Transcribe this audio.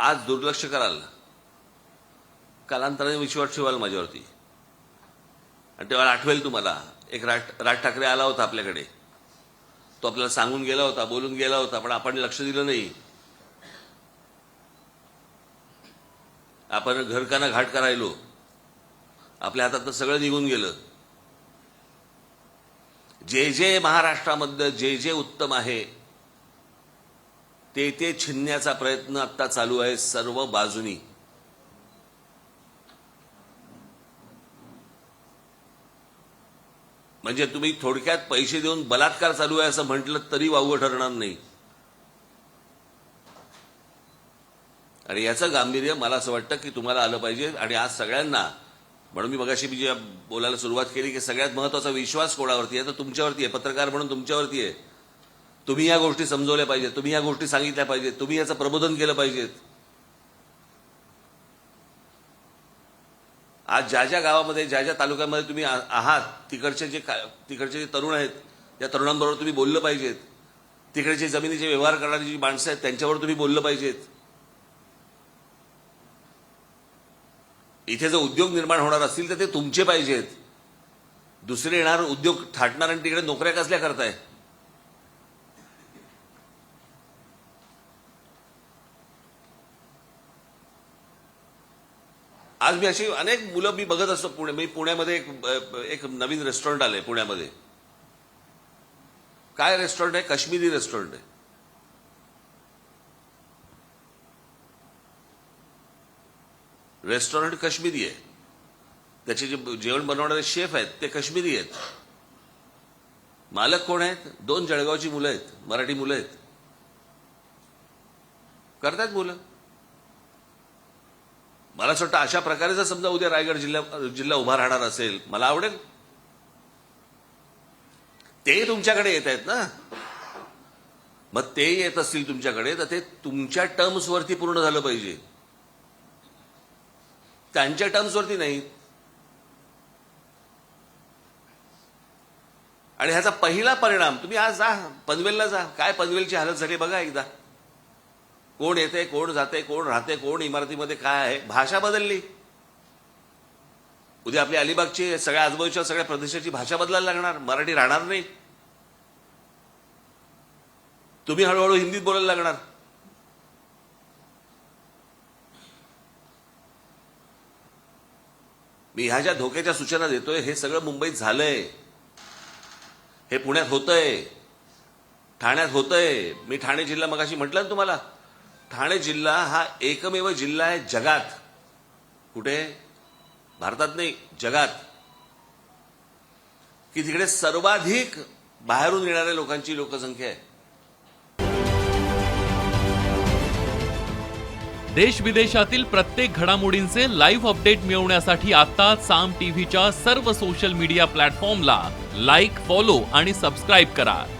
आज दुर्लक्ष कराल कालांतराने विश्वास ठेवाल माझ्यावरती. आणि तेव्हा आठवेल तुम्हाला एक राज राज ठाकरे आला होता आपल्याकडे. तो आपल्याला सांगून गेला होता बोलून गेला होता पण आपण लक्ष दिलं नाही. आपण घरकाना घाट करायलो. आपल्या हातात सगळं निघून गेलं. जे जे महाराष्ट्रामधलं जे जे उत्तम आहे ते ते छिनण्याचा प्रयत्न आता चालू आहे सर्व बाजूनी. म्हणजे तुम्ही थोडक्यात पैसे देऊन बलात्कार चालू आहे असं म्हटलं तरी वावगं ठरणार नाही. आणि याचं गांभीर्य मला असं वाटतं की तुम्हाला आलं पाहिजे. आणि आज सगळ्यांना म्हणून मी मगाशी मी जे बोलायला सुरुवात केली की सगळ्यात महत्त्वाचा विश्वास कोणावरती आहे? तर तुमच्यावरती आहे पत्रकार म्हणून तुमच्यावरती आहे. तुम्ही या गोष्टी समजवल्या पाहिजेत तुम्ही या गोष्टी सांगितल्या पाहिजेत तुम्ही याचं प्रबोधन केलं पाहिजेत. आज ज्या ज्या गावामध्ये ज्या ज्या तालुक्यामध्ये तुम्ही आ- आहात तिकडचे जे का- तिकडचे जे तरुण आहेत त्या तरुणांबरोबर तुम्ही बोललं पाहिजेत. तिकडचे जमिनीचे व्यवहार करणारी जी माणसं आहेत त्यांच्यावर तुम्ही बोललं पाहिजेत. इथे जर उद्योग निर्माण होणार असतील तर ते तुमचे पाहिजेत. दुसरे येणार उद्योग थाटणार आणि तिकडे नोकऱ्या कसल्या करताय? आज मी अशी अनेक मुलं मी बघत असतो पुणे मी पुण्यामध्ये एक एक नवीन रेस्टॉरंट आलंय पुण्यामध्ये. काय रेस्टॉरंट आहे? काश्मीरी रेस्टॉरंट आहे. रेस्टॉरंट काश्मीरी आहे. त्याचे जे जेवण बनवणारे शेफ आहेत ते काश्मीरी आहेत. मालक कोण आहेत? दोन जळगावची मुलं आहेत मराठी मुलं आहेत. करतात मुलं. मला असं वाटतं अशा प्रकारे जर समजा उद्या रायगड जिल्हा जिल्हा उभा राहणार असेल मला आवडेल. ते तुमच्याकडे येत आहेत ना. मग ते येत असतील तुमच्याकडे तर ते तुमच्या टर्म्सवरती पूर्ण झालं पाहिजे. त्यांच्या टर्म्सवरती नाही. आणि ह्याचा पहिला परिणाम तुम्ही आज जा पनवेलला जा. काय पनवेलची हालत झाली बघा एकदा. कोण येते कोण जाते कोण राहते कोण इमारतीमध्ये काय आहे भाषा बदलली. उद्या आपली अलिबागची सगळ्या आजूबाजूच्या सगळ्या प्रदेशाची भाषा बदलायला लागणार मराठी राहणार नाही. तुम्ही हळूहळू हिंदीत बोलायला लागणार. मी ह्या ज्या धोक्याच्या सूचना देतोय हे सगळं मुंबईत झालंय. हे पुण्यात होतंय. ठाण्यात होतंय. मी ठाणे जिल्हा मगाशी म्हटलं ना तुम्हाला ठाणे जिल्हा हा एकमेव जिल्हा आहे जगात. कुठे? भारतात नाही जगात. की तिकडे सर्वाधिक बाहेरून येणाऱ्या लोकांची लोकसंख्या आहे. देश विदेशातील प्रत्येक घडामोडींचे लाईव्ह अपडेट मिळवण्यासाठी आता साम टीव्हीच्या सर्व सोशल मीडिया प्लॅटफॉर्मला लाईक फॉलो आणि सबस्क्राईब करा.